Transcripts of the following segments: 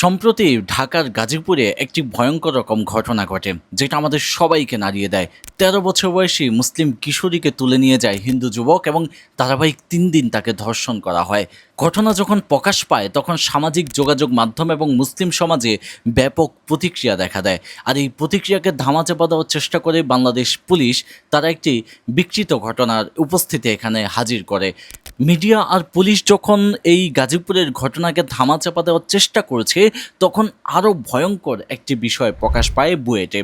সম্প্রতি ঢাকার গাজীপুরে একটি ভয়ঙ্কর রকম ঘটনা ঘটে, যেটা আমাদের সবাইকে নাড়িয়ে দেয়। তেরো বছর বয়সী মুসলিম কিশোরীকে তুলে নিয়ে যায় হিন্দু যুবক এবং ধারাবাহিক তিন দিন তাকে ধর্ষণ করা হয়। ঘটনা যখন প্রকাশ পায়, তখন সামাজিক যোগাযোগ মাধ্যম এবং মুসলিম সমাজে ব্যাপক প্রতিক্রিয়া দেখা দেয়। আর এই প্রতিক্রিয়াকে ধামাচাপা দেওয়ার চেষ্টা করে বাংলাদেশ পুলিশ, তারা একটি বিকৃত ঘটনার উপস্থিতি এখানে হাজির করে। মিডিয়া আর পুলিশ যখন এই গাজীপুরের ঘটনাকে ধামাচাপা দেওয়ার চেষ্টা করেছে, তখন আরও ভয়ঙ্কর একটি বিষয় প্রকাশ পায় বুয়েটে।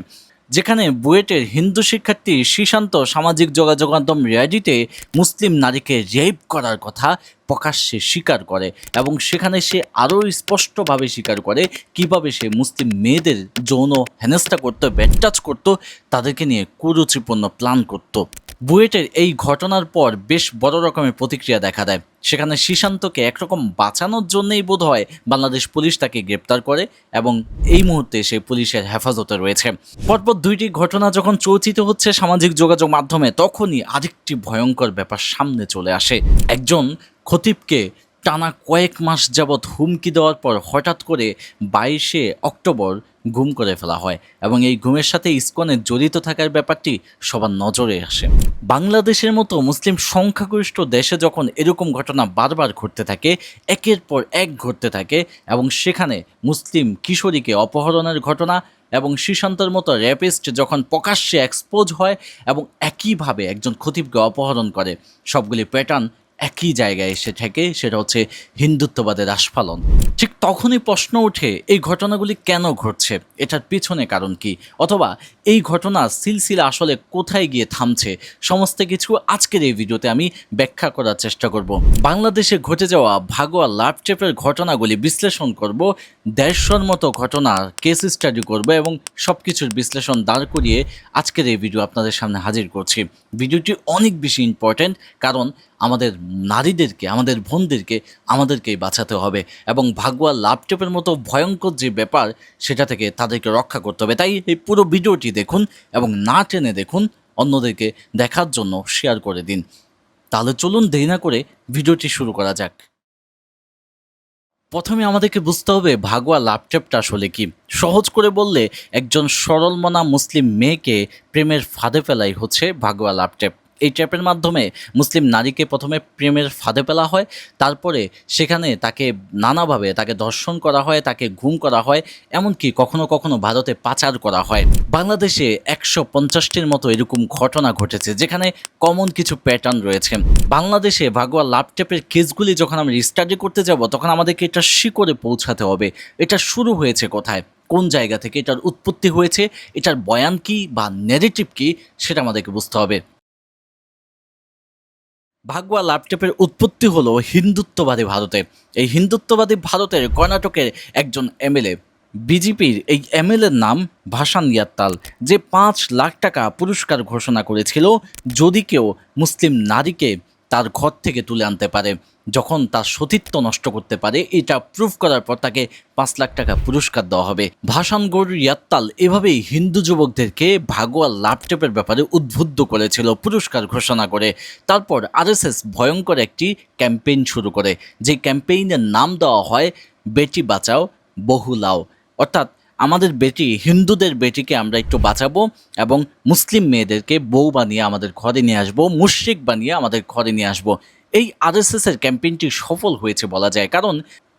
যেখানে বুয়েটের হিন্দু শিক্ষার্থী শ্রীশান্ত সামাজিক যোগাযোগ মাধ্যম রিয়াডিতে মুসলিম নারীকে রেপ করার কথা প্রকাশ্যে স্বীকার করে এবং সেখানে সে আরও স্পষ্টভাবে স্বীকার করে কীভাবে সে মুসলিম মেয়েদের যৌন হেনস্থা করতো ব্যাটাচ করতো, তাদেরকে নিয়ে কুরুচিপূর্ণ প্ল্যান করতো। বুয়েটের এই ঘটনার পর বেশ বড় রকমের প্রতিক্রিয়া দেখা দেয়। সেখানে শ্রীশান্তকে একরকম বাঁচানোর জন্যই বোধ হয় বাংলাদেশ পুলিশ তাকে গ্রেপ্তার করে এবং এই মুহূর্তে সে পুলিশের হেফাজতে রয়েছে। পরপর দুইটি ঘটনা যখন চর্চিত হচ্ছে সামাজিক যোগাযোগ মাধ্যমে, তখনই আরেকটি ভয়ঙ্কর ব্যাপার সামনে চলে আসে। একজন খতিবকে টানা কয়েক মাস যাবৎ হুমকি দেওয়ার পর হঠাৎ করে বাইশে অক্টোবর গুম করে ফেলা হয় এবং এই ঘুমের সাথে ইসকনের জড়িত থাকার ব্যাপারটি সবার নজরে আসে। বাংলাদেশের মতো মুসলিম সংখ্যাগরিষ্ঠ দেশে যখন এরকম ঘটনা বারবার ঘটতে থাকে, একের পর এক ঘটতে থাকে এবং সেখানে মুসলিম কিশোরীকে অপহরণের ঘটনা এবং শ্রীশান্তর মতো র্যাপিস্ট যখন প্রকাশ্যে এক্সপোজ হয় এবং একইভাবে একজন খতিবকে অপহরণ করে, সবগুলি প্যাটার্ন একই জায়গায় এসে থেকে সেটা হচ্ছে হিন্দুত্ববাদের আস্ফালন। ঠিক তখনই প্রশ্ন ওঠে, এই ঘটনাগুলি কেন ঘটছে? এটার পিছনে কারণ কি? অথবা এই ঘটনা সিলসিলা আসলে কোথায় গিয়ে থামছে? সমস্ত কিছু আজকের এই ভিডিওতে আমি ব্যাখ্যা করার চেষ্টা করব। বাংলাদেশে ঘটে যাওয়া ভাগোয়া ল্যাপটপের ঘটনাগুলি বিশ্লেষণ করব, দেড়শোর মতো ঘটনার কেস স্টাডি করব এবং সব কিছুর বিশ্লেষণ দাঁড় করিয়ে আজকের এই ভিডিও আপনাদের সামনে হাজির করছি। ভিডিওটি অনেক বেশি ইম্পর্ট্যান্ট কারণ আমাদের নারীদেরকে, আমাদের বোনদেরকে, আমাদেরকেই বাঁচাতে হবে এবং ভাগুয়া ল্যাপটপের মতো ভয়ঙ্কর যে ব্যাপার, সেটা থেকে তাদেরকে রক্ষা করতে হবে। তাই এই পুরো ভিডিওটি দেখুন এবং না টেনে দেখুন, অন্যদেরকে দেখার জন্য শেয়ার করে দিন। তাহলে চলুন দেরি না করে ভিডিওটি শুরু করা যাক। প্রথমে আমাদেরকে বুঝতে হবে ভাগুয়া ল্যাপটপটা আসলে কি। সহজ করে বললে, একজন সরলমনা মুসলিম মেয়েকে প্রেমের ফাঁদে ফেলাই হচ্ছে ভাগুয়া ল্যাপটপ এই ট্র্যাপের মাধ্যমে মুসলিম নারীকে প্রথমে প্রেমের ফাঁদে ফেলা হয়, তারপরে সেখানে তাকে নানাভাবে তাকে দর্শন করা হয়, তাকে ঘুম করা হয়, এমনকি কখনো কখনো ভারতে পাচার করা হয়। বাংলাদেশে একশো পঞ্চাশটির মতো এরকম ঘটনা ঘটেছে, যেখানে কমন কিছু প্যাটার্ন রয়েছে। বাংলাদেশে ভাগোয়া ল্যাপটপের কেসগুলি যখন আমরা স্টাডি করতে যাব, তখন আমাদেরকে এটা শিকড়ে পৌঁছাতে হবে। এটা শুরু হয়েছে কোথায়? কোন জায়গা থেকে এটার উৎপত্তি হয়েছে? এটার বয়ান কি বা নেগেটিভ কি? সেটা আমাদেরকে বুঝতে হবে। ভাগওয়া ল্যাপটপের উৎপত্তি হলো হিন্দুত্ববাদী ভারতে। এই হিন্দুত্ববাদী ভারতের কর্ণাটকের একজন এমএলএ বিজেপির এই এমএলএর নাম ভাসান ইয়াত্তাল, যে পাঁচ লাখ টাকা পুরস্কার ঘোষণা করেছিল যদি কেউ মুসলিম নারীকে তার ঘর থেকে তুলে আনতে পারে। যখন তার সতীত্ব নষ্ট করতে পারে, এটা প্রুফ করার পর তাকে পাঁচ লাখ টাকা পুরস্কার দেওয়া হবে। ভাসানগড় ইয়াত্তাল এভাবেই হিন্দু যুবকদেরকে ভাগোয়া ল্যাপটপের ব্যাপারে উদ্বুদ্ধ করেছিল, পুরস্কার ঘোষণা করে। তারপর আরএসএস ভয়ঙ্কর একটি ক্যাম্পেইন শুরু করে। যে ক্যাম্পেইনের নাম দেওয়া হয়, বেটি বাঁচাও, বহু লাও। অর্থাৎ আমাদের বেটি, হিন্দুদের বেটিকে আমরা একটু বাঁচাবো এবং মুসলিম মেয়েদেরকে বউ বানিয়ে আমাদের ঘরে নিয়ে আসব, মুশ্রিক বানিয়ে আমাদের ঘরে নিয়ে আসব। এই আরএসএস এর ক্যাম্পেইনটি সফল হয়েছে বলা যায়। কারণ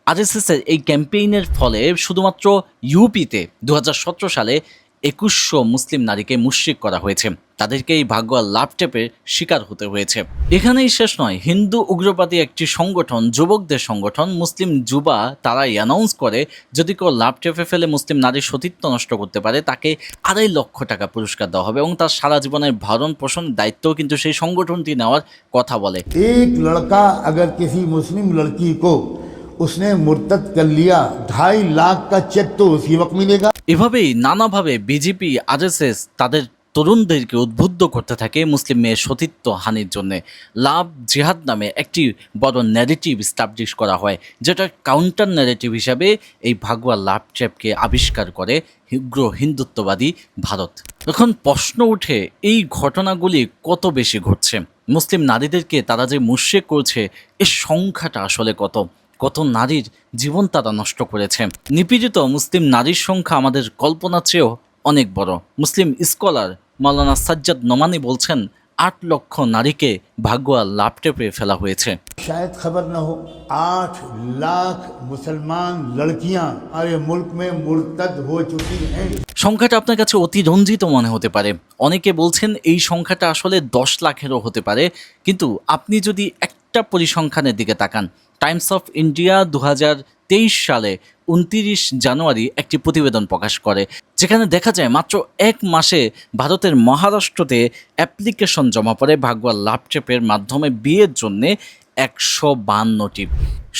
আরএসএস এর এই ক্যাম্পেইনের ফলে শুধুমাত্র ইউপিতে দু হাজার সতেরো সালে একুশশো মুসলিম নারীকে মুশ্রিক করা হয়েছে তাদেরকে এই ভাগ্য ল্যাপটপের শিকার হতে হয়েছে এখানেই শেষ নয় হিন্দু উগ্রবাদী একটি সংগঠন যুবকদের সংগঠন মুসলিম যুবা তারা অ্যানাউন্স করে যদি কেউ ল্যাপটপে ফেলে মুসলিম নারীর সতীত্ব নষ্ট করতে পারে তাকে আড়াই লক্ষ টাকা পুরস্কার দেওয়া হবে এবং তার সারা জীবনের ভরণ পোষণ দায়িত্বও কিন্তু সেই সংগঠনটি নেওয়ার কথা বলে एक लड़का अगर किसी मुस्लिम लड़की को उसने मुर्तद कर लिया ढाई लाख का चेक तो उसी वक्त मिलेगा এভাবেই নানাভাবে বিজেপি আরএসএস তাদের তরুণদেরকে উদ্বুদ্ধ করতে থাকে মুসলিম মেয়ের সতীত্ব হানির জন্য। লাভ জিহাদ নামে একটি বড় ন্যারেটিভ স্টাবলিশ করা হয়, যেটা কাউন্টার ন্যারেটিভ হিসাবে এই ভাগুয়া লাভ ট্র্যাপকে আবিষ্কার করে উগ্র হিন্দুত্ববাদী ভারত। এখন প্রশ্ন উঠে, এই ঘটনাগুলি কত বেশি ঘটছে? মুসলিম নারীদেরকে তারা যে মুশ্রেক করছে, এর সংখ্যাটা আসলে কত? কত নারীর জীবন তারা নষ্ট করেছে নিপীড়িত মুসলিম নারীর সংখ্যা আমাদের কল্পনার চেয়েও অনেক বড় মুসলিম স্কলার মাওলানা সাজ্জাদ নোমানি বলছেন আট লক্ষ নারীকে ভাগ্যা লাপটেপে ফেলা হয়েছে शायद खबर न हो आठ लाख मुसलमान लड़कियां हमारे मुल्क में मुर्तद हो चुकी हैं সংখ্যাটা আপনার কাছে অতিরঞ্জিত মনে হতে পারে অনেকে বলছেন এই সংখ্যাটা আসলে দশ লাখেরও হতে পারে কিন্তু আপনি যদি একটা পরিসংখ্যানের দিকে তাকান টাইমস অফ ইন্ডিয়া দু সালে উনতিরিশ জানুয়ারি একটি প্রতিবেদন প্রকাশ করে, যেখানে দেখা যায় মাত্র এক মাসে ভারতের মহারাষ্ট্রতে অ্যাপ্লিকেশন জমা পড়ে ভাগওয়া ল্যাপটপের মাধ্যমে বিয়ের জন্যে একশো বান্নটি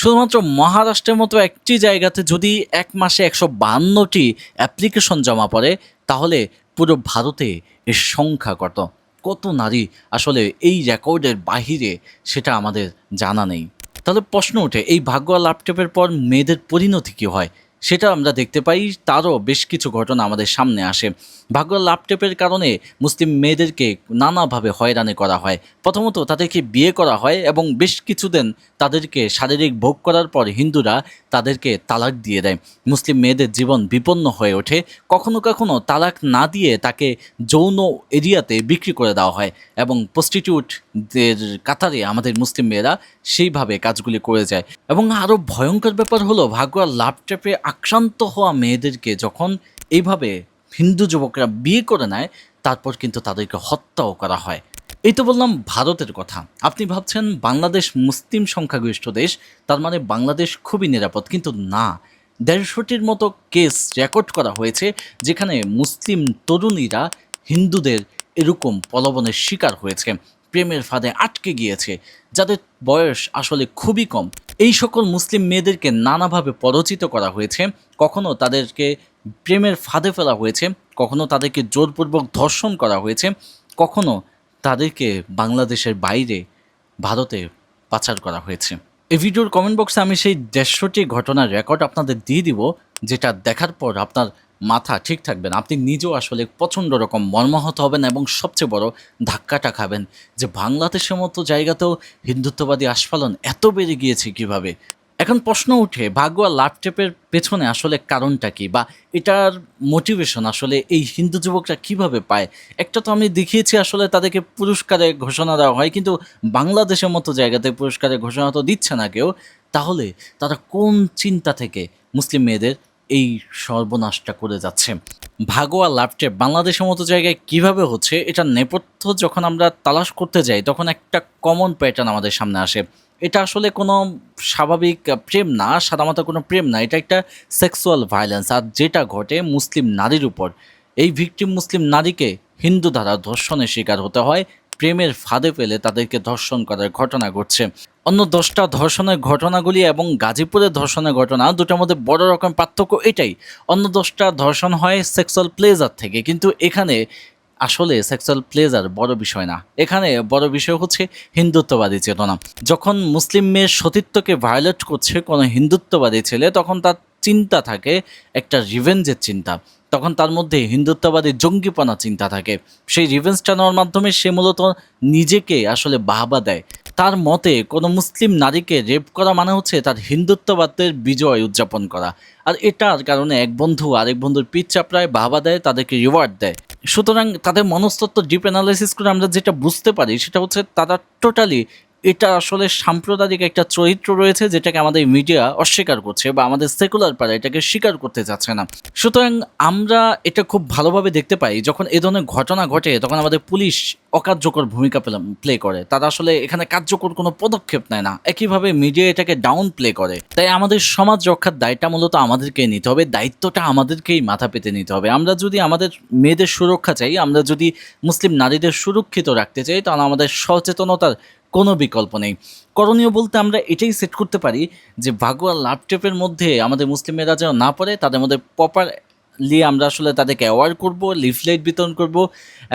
শুধুমাত্র মহারাষ্ট্রের মতো একটি জায়গাতে যদি এক মাসে একশো বান্নটি অ্যাপ্লিকেশন জমা পড়ে, তাহলে পুরো ভারতে এর সংখ্যা কত? কত নারী আসলে এই রেকর্ডের বাহিরে সেটা আমাদের জানা নেই। তাহলে প্রশ্ন ওঠে এই ভাগ্য ল্যাপটপের পর মেয়েদের পরিণতি কী হয়? সেটা আমরা দেখতে পাই, তারও বেশ কিছু ঘটনা আমাদের সামনে আসে। ভাগ্য ল্যাপটপের কারণে মুসলিম মেয়েদেরকে নানাভাবে হয়রানি করা হয়। প্রথমত তাদেরকে বিয়ে করা হয় এবং বেশ কিছুদিন তাদেরকে শারীরিক ভোগ করার পর হিন্দুরা তাদেরকে তালাক দিয়ে দেয়। মুসলিম মেয়েদের জীবন বিপন্ন হয়ে ওঠে। কখনো কখনো তালাক না দিয়ে তাকে যৌন এরিয়াতে বিক্রি করে দেওয়া হয় এবং প্রস্টিটিউটদের কাতারে আমাদের মুসলিম মেয়েরা সেইভাবে কাজগুলি করে যায়। এবং আরও ভয়ঙ্কর ব্যাপার হলো, ভাগ্যা ল্যাপটপে আক্রান্ত হওয়া মেয়েদেরকে যখন এইভাবে হিন্দু যুবকরা বিয়ে করে নেয়, তারপর কিন্তু তাদেরকে হত্যাও করা হয়। এই তো বললাম ভারতের কথা। আপনি ভাবছেন বাংলাদেশ মুসলিম সংখ্যাগরিষ্ঠ দেশ, তার মানে বাংলাদেশ খুবই নিরাপদ। কিন্তু না, দেড়শোটির মতো কেস রেকর্ড করা হয়েছে, যেখানে মুসলিম তরুণীরা হিন্দুদের এরকম প্রলোভনের শিকার হয়েছে। প্রেমের ফাঁদে আটকে গিয়েছে, যাদের বয়স আসলে খুবই কম। এই সকল মুসলিম মেয়েদেরকে নানাভাবে পরচিত করা হয়েছে। কখনো তাদেরকে প্রেমের ফাঁদে ফেলা হয়েছে, কখনো তাদেরকে জোরপূর্বক ধর্ষণ করা হয়েছে, কখনো তাদেরকে বাংলাদেশের বাইরে ভারতে পাচার করা হয়েছে। এই ভিডিওর কমেন্ট বক্সে আমি সেই দেড়শোটি ঘটনার রেকর্ড আপনাদের দিয়ে দিব, যেটা দেখার পর আপনার মাথা ঠিক থাকবে না। আপনি নিজেও আসলে প্রচণ্ড রকম মর্মাহত হবেন এবং সবচেয়ে বড় ধাক্কাটা খাবেন যে বাংলাদেশের মতো জায়গাতেও হিন্দুত্ববাদী আস্ফালন এত বেড়ে গিয়েছে কীভাবে? এখন প্রশ্ন উঠে, ভাগ্যা ল্যাপটপের পেছনে আসলে কারণটা কি? বা এটার মোটিভেশন আসলে এই হিন্দু যুবকরা কীভাবে পায়? একটা তো আমি দেখিয়েছি আসলে তাদেরকে পুরস্কারে ঘোষণা দেওয়া হয়, কিন্তু বাংলাদেশের মতো জায়গাতে পুরস্কারের ঘোষণা তো দিচ্ছে না কেউ। তাহলে তারা কোন চিন্তা থেকে? মুসলিম মেয়েদের এই সর্বনাশটা করে যাচ্ছে। ভাগোয়া ল্যাপটপ বাংলাদেশের মতো জায়গায় কীভাবে হচ্ছে, এটা নেপথ্য যখন আমরা তালাশ করতে যাই, তখন একটা কমন প্যাটার্ন আমাদের সামনে আসে। এটা আসলে কোনো স্বাভাবিক প্রেম না সাদামাতা কোনো প্রেম না, এটা একটা সেক্সুয়াল ভায়োলেন্স আর যেটা ঘটে মুসলিম নারীর উপর। এই ভিকটিম মুসলিম নারীকে হিন্দু দ্বারা ধর্ষণের শিকার হতে হয় প্রেমের ফাঁদে ফেলে তাদেরকে ধর্ষণ করার ঘটনা ঘটছে। অন্য দশটা ধর্ষণের ঘটনাগুলি এবং গাজীপুরের ধর্ষণের ঘটনা, দুটার মধ্যে বড় রকম পার্থক্য এটাই। অন্য দশটা ধর্ষণ হয় সেক্সুয়াল প্লেজার থেকে, কিন্তু এখানে আসলে সেক্সুয়াল প্লেজার বড় বিষয় না। এখানে বড় বিষয় হচ্ছে হিন্দুত্ববাদী চেতনা। যখন মুসলিম মেয়ের সতীত্বকে ভায়োলেট করছে কোনো হিন্দুত্ববাদী ছেলে, তখন তার চিন্তা থাকে, একটা রিভেঞ্জের চিন্তা। তখন তার মধ্যে হিন্দুত্ববাদী জঙ্গিপনা চিন্তা থাকে। সেই রিভেঞ্জটা নেওয়ার মাধ্যমে সে মূলত নিজেকে আসলে বাহবা দেয়। তার মতে, কোনো মুসলিম নারীকে রেপ করা মানে হচ্ছে তার হিন্দুত্ববাদের বিজয় উদযাপন করা। আর এটার কারণে এক বন্ধু আরেক বন্ধুর পিঠ চাপড়ায় বাহবা দেয়, তাদেরকে রিওয়ার্ড দেয়। সুতরাং তাদের মনস্তত্ত্ব ডিপ অ্যানালাইসিস করে আমরা যেটা বুঝতে পারি, সেটা হচ্ছে তারা টোটালি এটা আসলে সাম্প্রদায়িক একটা চরিত্র রয়েছে যেটাকে আমাদের মিডিয়া অস্বীকার করছে বা আমাদের সেকুলার পাড়া এটাকে স্বীকার করতে যাচ্ছে না। সুতরাং আমরা এটা খুব ভালোভাবে দেখতে পাই যখন এ ধরনের ঘটনা ঘটে, তখন আমাদের পুলিশ অকার্যকর ভূমিকা প্লে করে। তারা আসলে এখানে কার্যকর কোনো পদক্ষেপ নেয় না। একইভাবে মিডিয়া এটাকে ডাউন প্লে করে। তাই আমাদের সমাজ রক্ষার দায়টা মূলত আমাদেরকে নিতে হবে, দায়িত্বটা আমাদেরকেই মাথা পেতে নিতে হবে। আমরা যদি আমাদের মেয়েদের সুরক্ষা চাই, আমরা যদি মুসলিম নারীদের সুরক্ষিত রাখতে চাই, তাহলে আমাদের সচেতনতার কোনো বিকল্প নেই। করণীয় বলতে আমরা এটাই সেট করতে পারি যে ভাগোয়া ল্যাপটপের মধ্যে আমাদের মুসলিমেরা যেন না পড়ে, তাদের মধ্যে প্রপার লিয়ে আমরা আসলে তাদেরকে অ্যাওয়ার্ড করব লিফলেট বিতরণ করব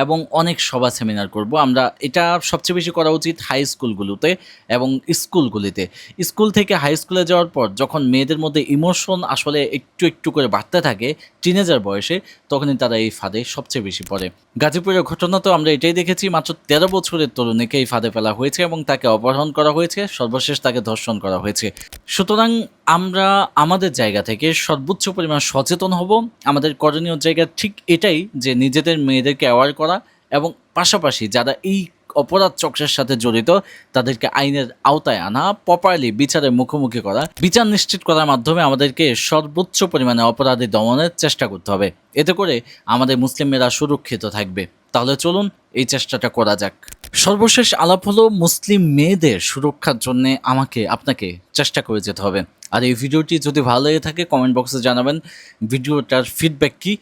এবং অনেক সভা সেমিনার করব। আমরা এটা সবচেয়ে বেশি করা উচিত হাই স্কুলগুলোতে এবং স্কুলগুলিতে স্কুল থেকে হাই স্কুলে যাওয়ার পর যখন মেয়েদের মধ্যে ইমোশন আসলে একটু একটু করে বাড়তে থাকে টিনেজার বয়সে, তখনই তারা এই ফাঁদে সবচেয়ে বেশি পড়ে। গাজীপুরের ঘটনা তো আমরা এটাই দেখেছি, মাত্র তেরো বছরের তরুণীকে এই ফাঁদে ফেলা হয়েছে এবং তাকে অপহরণ করা হয়েছে। সর্বশেষ তাকে ধর্ষণ করা হয়েছে। সুতরাং আমরা আমাদের জায়গা থেকে সর্বোচ্চ পরিমাণ সচেতন হব। আমাদের করণীয় জায়গা ঠিক এটাই যে নিজেদের মেয়েদেরকে অ্যাওয়ার করা এবং পাশাপাশি যারা এই অপরাধ চক্রের সাথে জড়িত, তাদেরকে আইনের আওতায় আনা প্রপারলি বিচারের মুখোমুখি করা, বিচার নিশ্চিত করার মাধ্যমে আমাদেরকে সর্বোচ্চ পরিমাণে অপরাধী দমনের চেষ্টা করতে হবে। এতে করে আমাদের মুসলিম মেয়েরা সুরক্ষিত থাকবে। তাহলে চলুন এই চেষ্টাটা করা যাক। সর্বশেষ আলাপ হলো মুসলিম মেয়েদের সুরক্ষার জন্য আমাকে আপনাকে চেষ্টা করে যেতে হবে। আর এই ভিডিওটি যদি ভালো লেগে থাকে কমেন্ট বক্সে জানাবেন ভিডিওটার ফিডব্যাক কি।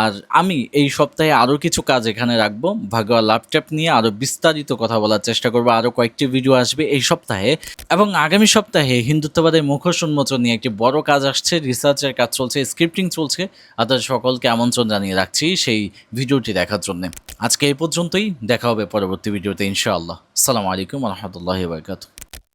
আর আমি এই সপ্তাহে আরও কিছু কাজ এখানে রাখব। ভাগোয়া ল্যাপটপ নিয়ে আরও বিস্তারিত কথা বলার চেষ্টা করব। আরও কয়েকটি ভিডিও আসবে এই সপ্তাহে। এবং আগামী সপ্তাহে হিন্দুত্ববাদের মুখোশ উন্মোচন নিয়ে একটি বড় কাজ আসছে। রিসার্চের কাজ চলছে স্ক্রিপ্টিং চলছে। আপনাদের সকলকে আমন্ত্রণ জানিয়ে রাখছি সেই ভিডিওটি দেখার জন্য। আজকে এই পর্যন্তই। দেখা হবে পরবর্তী ভিডিওতে, ইনশাআল্লাহ। সালামু আলাইকুম রহমতুল্লাহ